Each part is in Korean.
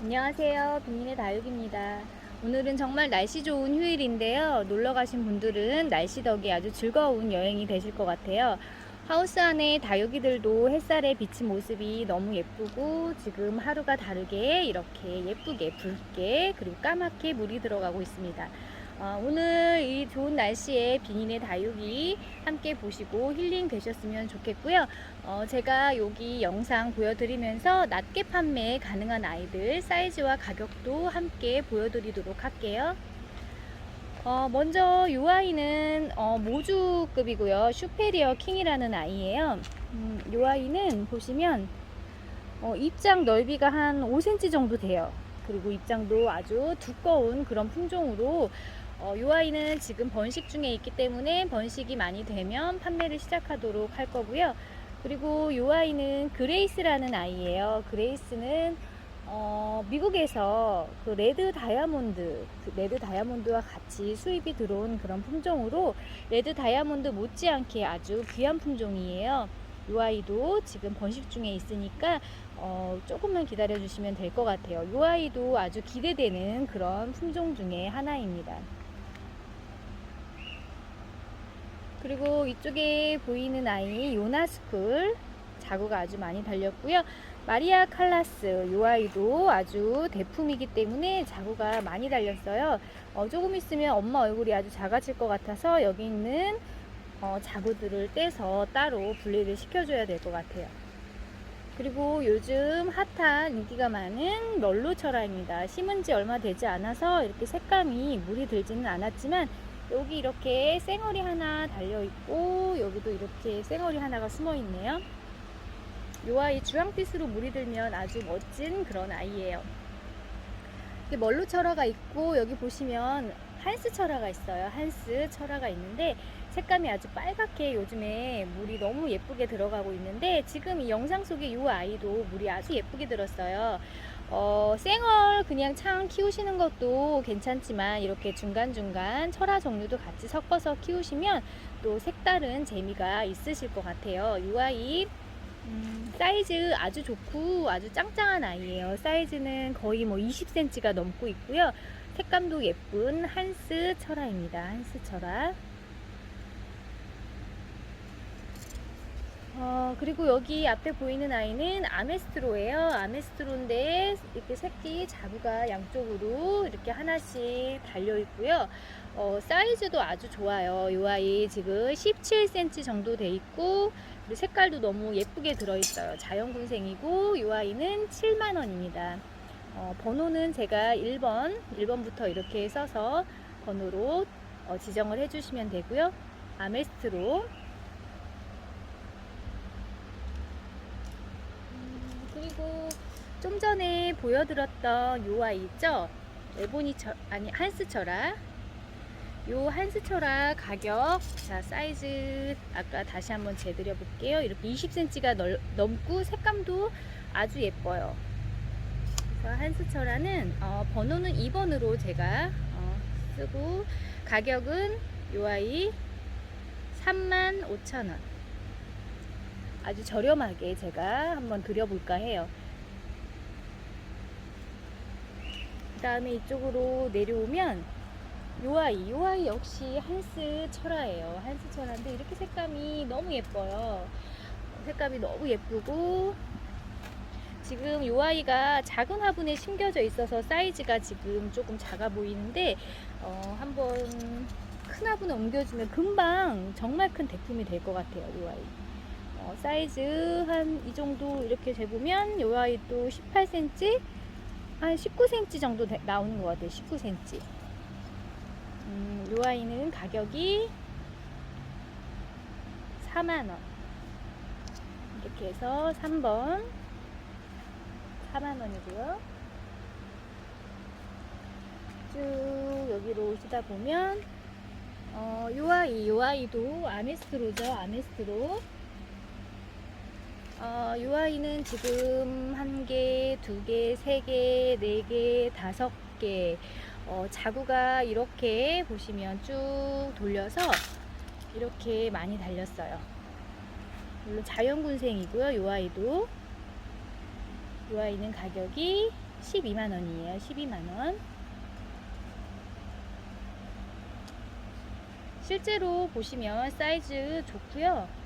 안녕하세요. 빈민의 다육입니다. 오늘은 정말 날씨 좋은 휴일인데요. 놀러 가신 분들은 날씨 덕에 아주 즐거운 여행이 되실 것 같아요. 하우스 안에 다육이들도 햇살에 비친 모습이 너무 예쁘고 지금 하루가 다르게 이렇게 예쁘게 붉게 그리고 까맣게 물이 들어가고 있습니다. 어, 오늘 이 좋은 날씨에 비닌의 다육이 함께 보시고 힐링 되셨으면 좋겠고요. 어, 제가 여기 영상 보여드리면서 낮게 판매 가능한 아이들 사이즈와 가격도 함께 보여드리도록 할게요. 어, 먼저 이 아이는 어, 모주급이고요. 슈페리어 킹이라는 아이예요. 음, 이 아이는 보시면 어, 입장 넓이가 한 5cm 정도 돼요. 그리고 입장도 아주 두꺼운 그런 품종으로 어, 이 아이는 지금 번식 중에 있기 때문에 번식이 많이 되면 판매를 시작하도록 할 거고요. 그리고 이 아이는 그레이스라는 아이예요. 그레이스는 어, 미국에서 그 레드 다이아몬드, 그 레드 다이아몬드와 같이 수입이 들어온 그런 품종으로 레드 다이아몬드 못지않게 아주 귀한 품종이에요. 이 아이도 지금 번식 중에 있으니까 어, 조금만 기다려 주시면 될 것 같아요. 이 아이도 아주 기대되는 그런 품종 중에 하나입니다. 그리고 이쪽에 보이는 아이 요나스쿨 자구가 아주 많이 달렸고요. 마리아 칼라스 이 아이도 아주 대품이기 때문에 자구가 많이 달렸어요. 어, 조금 있으면 엄마 얼굴이 아주 작아질 것 같아서 여기 있는 어, 자구들을 떼서 따로 분리를 시켜줘야 될 것 같아요. 그리고 요즘 핫한 인기가 많은 널로철화입니다. 심은 지 얼마 되지 않아서 이렇게 색감이 물이 들지는 않았지만 여기 이렇게 쌩얼이 하나 달려 있고 여기도 이렇게 쌩얼이 하나가 숨어 있네요. 이 아이 주황빛으로 물이 들면 아주 멋진 그런 아이예요. 멀로 철화가 있고 여기 보시면 한스 철화가 있어요. 한스 철화가 있는데 색감이 아주 빨갛게 요즘에 물이 너무 예쁘게 들어가고 있는데 지금 이 영상 속에 이 아이도 물이 아주 예쁘게 들었어요. 어, 생얼 그냥 창 키우시는 것도 괜찮지만 이렇게 중간중간 철화 종류도 같이 섞어서 키우시면 또 색다른 재미가 있으실 것 같아요. 이 아이 음, 사이즈 아주 좋고 아주 짱짱한 아이예요. 사이즈는 거의 뭐 20cm가 넘고 있고요. 색감도 예쁜 한스 철화입니다. 한스 철화. 어, 그리고 여기 앞에 보이는 아이는 아메스트로예요. 아메스트로인데 이렇게 새끼 자구가 양쪽으로 이렇게 하나씩 달려 있고요. 어, 사이즈도 아주 좋아요. 이 아이 지금 17cm 정도 돼 있고 그리고 색깔도 너무 예쁘게 들어 있어요. 자연군생이고 이 아이는 7만 원입니다. 어, 번호는 제가 1번, 1번부터 이렇게 써서 번호로 어, 지정을 해주시면 되고요. 아메스트로 그리고 좀 전에 보여드렸던 요 아이 있죠? 에보니처 아니 한스 철아. 요 한스 철아 가격 자 사이즈 아까 다시 한번 재드려 볼게요. 이렇게 20cm가 넓, 넘고 색감도 아주 예뻐요. 그래서 한스 철아는 어, 번호는 2번으로 제가 어, 쓰고 가격은 요 아이 35,000원. 아주 저렴하게 제가 한번 드려볼까 해요. 그 다음에 이쪽으로 내려오면 요 아이, 요 아이 역시 한스 철화예요. 한스 철화인데 이렇게 색감이 너무 예뻐요. 색감이 너무 예쁘고 지금 요 아이가 작은 화분에 심겨져 있어서 사이즈가 지금 조금 작아 보이는데 어, 한번 큰 화분에 옮겨주면 금방 정말 큰 대품이 될 것 같아요. 요 아이. 어, 사이즈 한 이 정도 이렇게 재보면 요 아이도 18cm 한 19cm 정도 되- 나오는 것 같아요 19cm 음, 요 아이는 가격이 4만원. 이렇게 해서 3번. 4만원이고요. 쭉 여기로 오시다 보면 어, 요 아이 요 아이도 아메스트로죠 아메스트로 어, 이 아이는 지금 한 개, 두 개, 세 개, 네 개, 다섯 개, 어, 자구가 이렇게 보시면 쭉 돌려서 이렇게 많이 달렸어요. 물론 자연군생이고요. 이 아이도. 이 아이는 가격이 12만 원이에요. 12만 원. 실제로 보시면 사이즈 좋고요.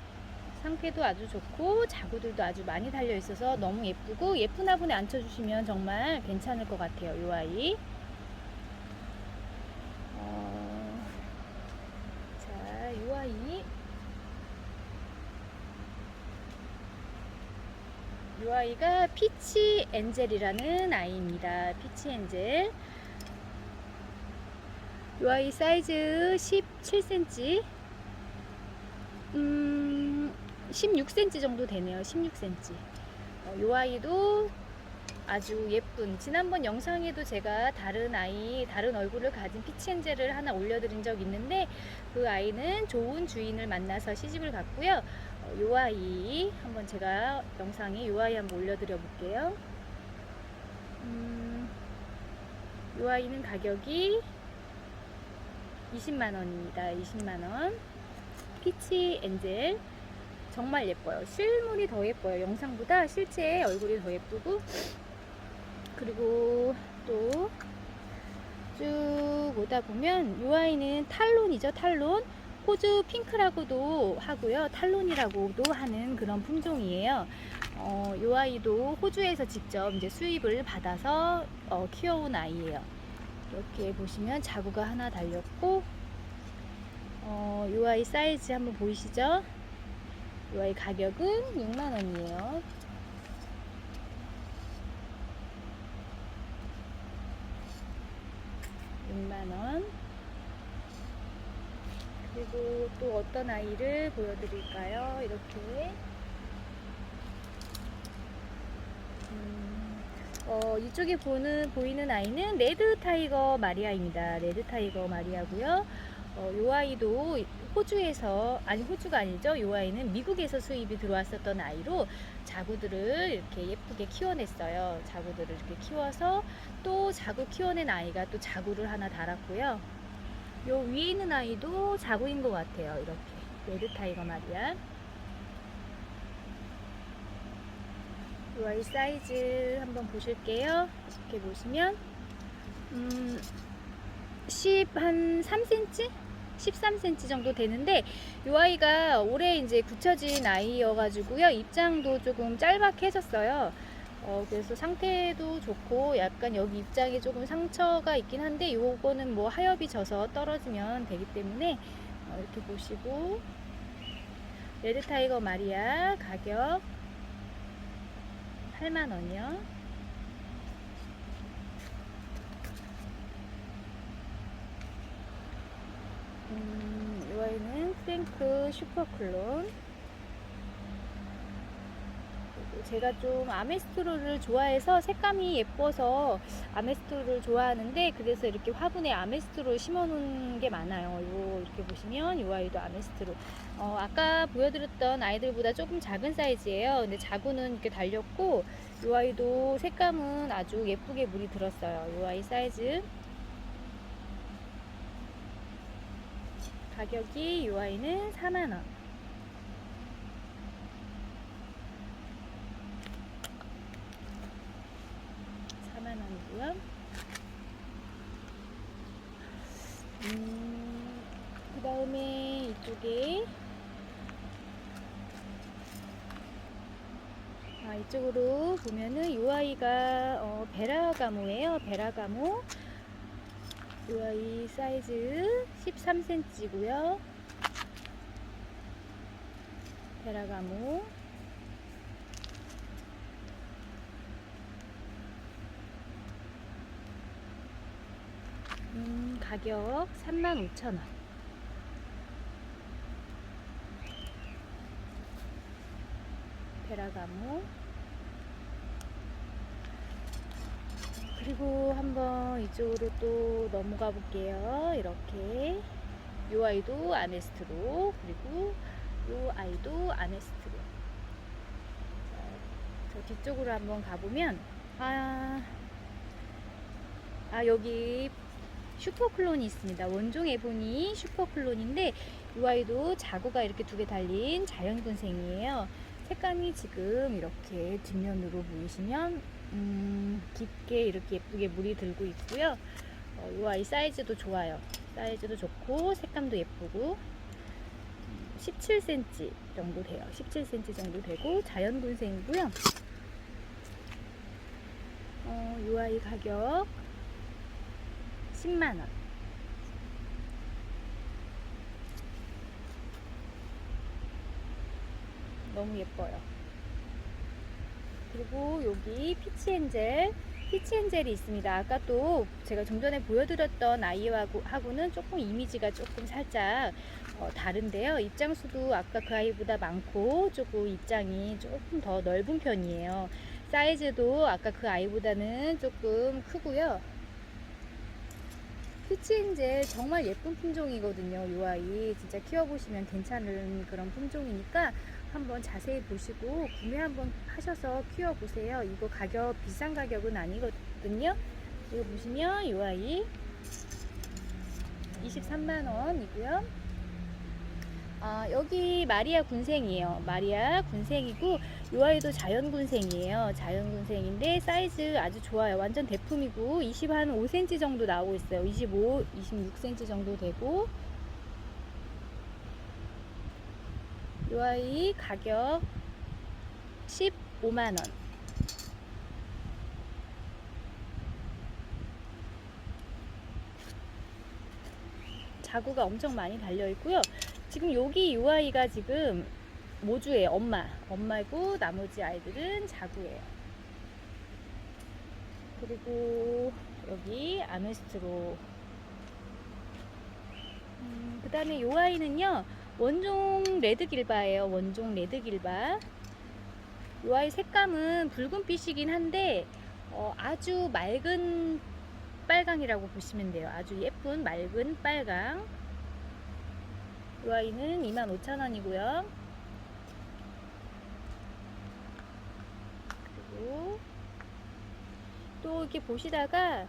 상태도 아주 좋고 자구들도 아주 많이 달려 있어서 너무 예쁘고 예쁜 화분에 앉혀주시면 정말 괜찮을 것 같아요. 이 아이. 어, 자, 이 아이. 이 아이가 피치 엔젤이라는 아이입니다. 피치 엔젤. 이 아이 사이즈 17cm. 음, 16cm 정도 되네요. 16cm. 어, 이 아이도 아주 예쁜 지난번 영상에도 제가 다른 아이 다른 얼굴을 가진 피치엔젤을 하나 올려드린 적 있는데 그 아이는 좋은 주인을 만나서 시집을 갔고요. 어, 요 아이 한번 제가 영상에 요 아이 한번 올려드려 볼게요. 음, 요 아이는 가격이 20만원입니다. 20만원. 피치 엔젤 정말 예뻐요. 실물이 더 예뻐요. 영상보다 실제 얼굴이 더 예쁘고. 그리고 또 쭉 오다 보면 이 아이는 탈론이죠 탈론. 호주 핑크라고도 하고요. 탈론이라고도 하는 그런 품종이에요. 어, 이 아이도 호주에서 직접 이제 수입을 받아서 어, 키워온 아이예요. 이렇게 보시면 자구가 하나 달렸고 어, 이 아이 사이즈 한번 보이시죠 이 아이 가격은 6만원이에요 6만원. 그리고 또 어떤 아이를 보여드릴까요? 이렇게. 음, 어, 이쪽에 보는, 보이는 아이는 레드 타이거 마리아입니다. 레드 타이거 마리아고요. 어, 요 아이도 호주에서 아니 호주가 아니죠. 요 아이는 미국에서 수입이 들어왔었던 아이로 자구들을 이렇게 예쁘게 키워냈어요. 자구들을 이렇게 키워서 또 자구 키워낸 아이가 또 자구를 하나 달았고요. 요 위에 있는 아이도 자구인 것 같아요. 이렇게 레드 타이거 마리아. 요 아이 사이즈 한번 보실게요. 이렇게 보시면 음, 10 한 3cm? 13cm 정도 되는데 이 아이가 올해 이제 굳혀진 아이여가지고요 입장도 조금 짧아해졌어요. 어, 그래서 상태도 좋고 약간 여기 입장에 조금 상처가 있긴 한데 요거는 뭐 하엽이 져서 떨어지면 되기 때문에 어, 이렇게 보시고 레드 타이거 마리아 가격 8만 원이요. 음, 이 아이는 프랭크 슈퍼클론. 제가 좀 아메스트로를 좋아해서 색감이 예뻐서 아메스트로를 좋아하는데 그래서 이렇게 화분에 아메스트로 심어놓은 게 많아요. 요 이렇게 보시면 이 아이도 아메스트로. 어, 아까 보여드렸던 아이들보다 조금 작은 사이즈예요. 근데 자구는 이렇게 달렸고 이 아이도 색감은 아주 예쁘게 물이 들었어요. 이 아이 사이즈. 가격이 이 아이는 4만원. 사만원이고요 음, 그 다음에 이쪽에 아, 이쪽으로 보면은 이 아이가 어, 베라가모예요. 베라가모. 이 아이 사이즈 13cm고요. 베라가모. 음, 가격 35,000원. 베라가모. 그리고 한번 이쪽으로 또 넘어가 볼게요. 이렇게. 요 아이도 아메스트로. 그리고 요 아이도 아메스트로. 자, 저 뒤쪽으로 한번 가보면, 아, 아, 여기 슈퍼클론이 있습니다. 원종 에보니 슈퍼클론인데 이 아이도 자구가 이렇게 두 개 달린 자연분생이에요. 색감이 지금 이렇게 뒷면으로 보이시면 음, 깊게 이렇게 예쁘게 물이 들고 있고요. 어, 이 아이 사이즈도 좋아요. 사이즈도 좋고 색감도 예쁘고 17cm 정도 돼요. 17cm 정도 되고 자연 군생이고요. 어, 이 아이 가격 10만 원. 너무 예뻐요. 그리고 여기 피치엔젤, 피치엔젤이 있습니다. 아까 또 제가 좀 전에 보여드렸던 아이하고 하고는 조금 이미지가 조금 살짝 어, 다른데요. 입장수도 아까 그 아이보다 많고 조금 입장이 조금 더 넓은 편이에요. 사이즈도 아까 그 아이보다는 조금 크고요. 피치엔젤 정말 예쁜 품종이거든요. 이 아이 진짜 키워보시면 괜찮은 그런 품종이니까 한번 자세히 보시고 구매 한번 하셔서 키워보세요. 이거 가격 비싼 가격은 아니거든요. 이거 보시면 이 아이 23만 원이고요. 아, 여기 마리아 군생이에요. 마리아 군생이고 이 아이도 자연 군생이에요. 자연 군생인데 사이즈 아주 좋아요. 완전 대품이고 20 한 5cm 정도 나오고 있어요. 25, 26cm 정도 되고 이 아이 가격 15만 원. 자구가 엄청 많이 달려 있고요. 지금 여기 이 아이가 지금 모주예요. 엄마. 엄마고 나머지 아이들은 자구예요. 그리고 여기 아메스트로. 음, 그 다음에 이 아이는요. 원종 레드 길바예요. 원종 레드 길바. 이 아이 색감은 붉은빛이긴 한데 어, 아주 맑은 빨강이라고 보시면 돼요. 아주 예쁜 맑은 빨강. 이 아이는 25,000원이고요. 그리고 또 이렇게 보시다가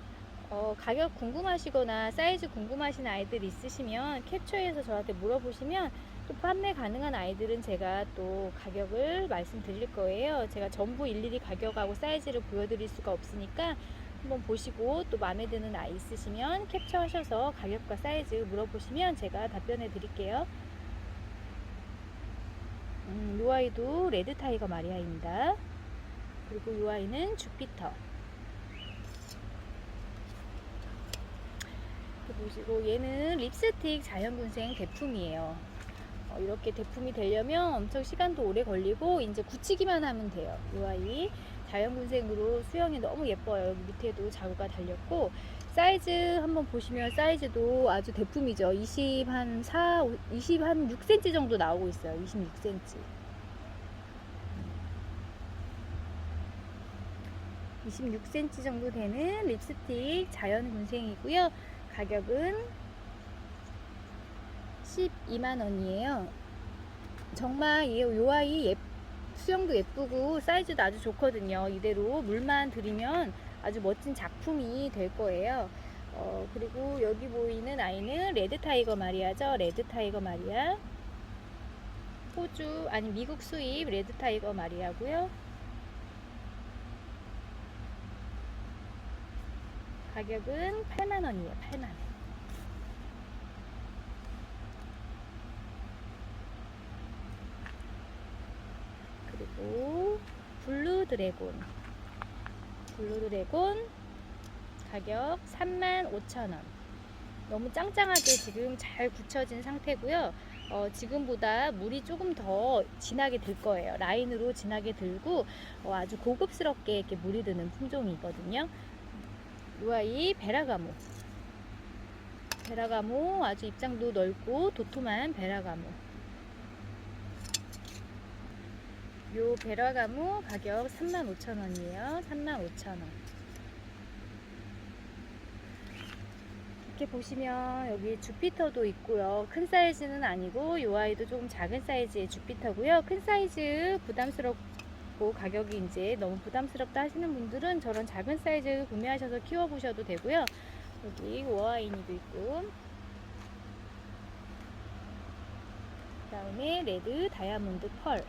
어, 가격 궁금하시거나 사이즈 궁금하신 아이들 있으시면 캡처해서 저한테 물어보시면 또 판매 가능한 아이들은 제가 또 가격을 말씀드릴 거예요. 제가 전부 일일이 가격하고 사이즈를 보여드릴 수가 없으니까 한번 보시고 또 마음에 드는 아이 있으시면 캡처하셔서 가격과 사이즈 물어보시면 제가 답변해 드릴게요. 음, 이 아이도 레드 타이거 마리아입니다. 그리고 이 아이는 주피터. 이렇게 보시고 얘는 립스틱 자연군생 대품이에요. 어, 이렇게 대품이 되려면 엄청 시간도 오래 걸리고 이제 굳히기만 하면 돼요. 이 아이 자연군생으로 수영이 너무 예뻐요. 여기 밑에도 자구가 달렸고 사이즈 한번 보시면 사이즈도 아주 대품이죠. 20 한 4, 20 한 6cm 정도 나오고 있어요. 26cm. 음. 26cm 정도 되는 립스틱 자연 군생이고요. 가격은 12만 원이에요. 정말 이 아이 예, 수영도 예쁘고 사이즈도 아주 좋거든요. 이대로 물만 들이면 아주 멋진 작품이 될 거예요. 어, 그리고 여기 보이는 아이는 레드 타이거 마리아죠. 레드 타이거 마리아. 호주, 아니 미국 수입 레드 타이거 마리아고요. 가격은 8만원이에요. 8만원. 그리고 블루 드래곤. 블루 드래곤 가격 35,000원. 너무 짱짱하게 지금 잘 굳혀진 상태고요. 어, 지금보다 물이 조금 더 진하게 들 거예요. 라인으로 진하게 들고 어, 아주 고급스럽게 이렇게 물이 드는 품종이거든요. 이 아이 베라가모. 베라가모 아주 입장도 넓고 도톰한 베라가모. 요 베라가모 가격 35,000원이에요. 35,000원. 이렇게 보시면 여기 주피터도 있고요. 큰 사이즈는 아니고 이 아이도 조금 작은 사이즈의 주피터고요. 큰 사이즈 부담스럽고 가격이 이제 너무 부담스럽다 하시는 분들은 저런 작은 사이즈 구매하셔서 키워보셔도 되고요. 여기 워아이니도 있고 그 다음에 레드 다이아몬드 펄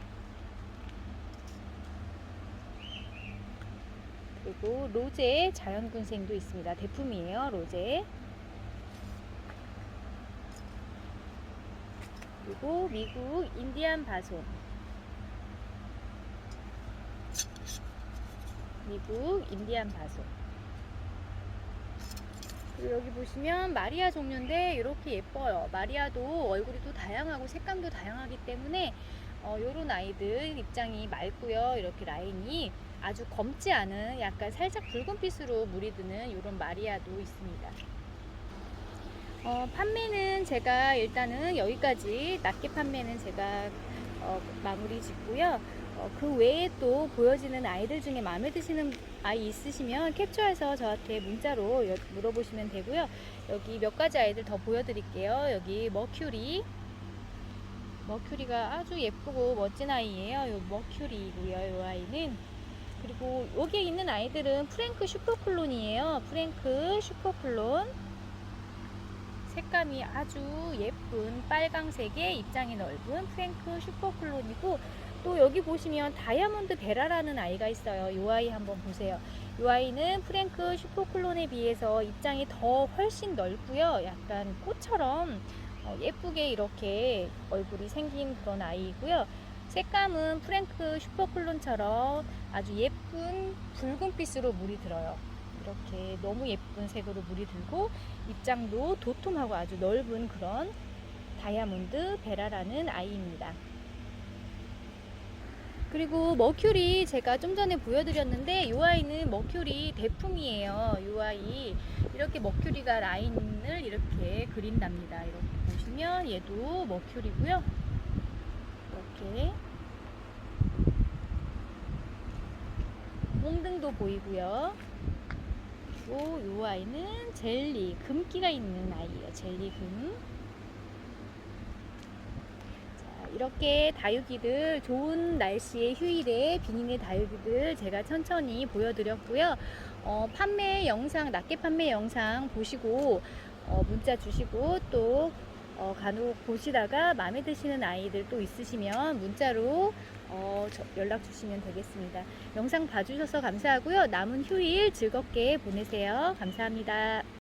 그리고 로제 자연군생도 있습니다. 대품이에요. 로제. 그리고 미국 인디안 바손. 미국 인디안 바손. 그리고 여기 보시면 마리아 종류인데 이렇게 예뻐요. 마리아도 얼굴이 또 다양하고 색감도 다양하기 때문에 어, 요런 아이들 입장이 맑고요. 이렇게 라인이 아주 검지 않은 약간 살짝 붉은빛으로 물이 드는 이런 마리아도 있습니다. 어, 판매는 제가 일단은 여기까지 낮게 판매는 제가 어, 마무리 짓고요. 어, 그 외에 또 보여지는 아이들 중에 마음에 드시는 아이 있으시면 캡처해서 저한테 문자로 여- 물어보시면 되고요. 여기 몇 가지 아이들 더 보여드릴게요. 여기 머큐리. 머큐리가 아주 예쁘고 멋진 아이예요. 요 머큐리고요. 요 아이는. 그리고 여기에 있는 아이들은 프랭크 슈퍼클론이에요. 프랭크 슈퍼클론. 색감이 아주 예쁜 빨강색의 입장이 넓은 프랭크 슈퍼클론이고 또 여기 보시면 다이아몬드 베라라는 아이가 있어요. 이 아이 한번 보세요. 이 아이는 프랭크 슈퍼클론에 비해서 입장이 더 훨씬 넓고요. 약간 꽃처럼 어, 예쁘게 이렇게 얼굴이 생긴 그런 아이이고요. 색감은 프랭크 슈퍼클론처럼 아주 예쁜 붉은빛으로 물이 들어요. 이렇게 너무 예쁜 색으로 물이 들고 입장도 도톰하고 아주 넓은 그런 다이아몬드 베라라는 아이입니다. 그리고 머큐리 제가 좀 전에 보여드렸는데 이 아이는 머큐리 대품이에요. 이 아이 이렇게 머큐리가 라인을 이렇게 그린답니다. 이렇게 보시면 얘도 머큐리고요. 이렇게 몽등도 보이고요. 그리고 이 아이는 젤리 금기가 있는 아이예요. 젤리 금. 자, 이렇게 다육이들 좋은 날씨의 휴일에 비닐의 다육이들 제가 천천히 보여드렸고요. 어, 판매 영상 낮게 판매 영상 보시고 어, 문자 주시고 또 어, 간혹 보시다가 마음에 드시는 아이들 또 있으시면 문자로 어, 저- 연락 주시면 되겠습니다. 영상 봐주셔서 감사하고요. 남은 휴일 즐겁게 보내세요. 감사합니다.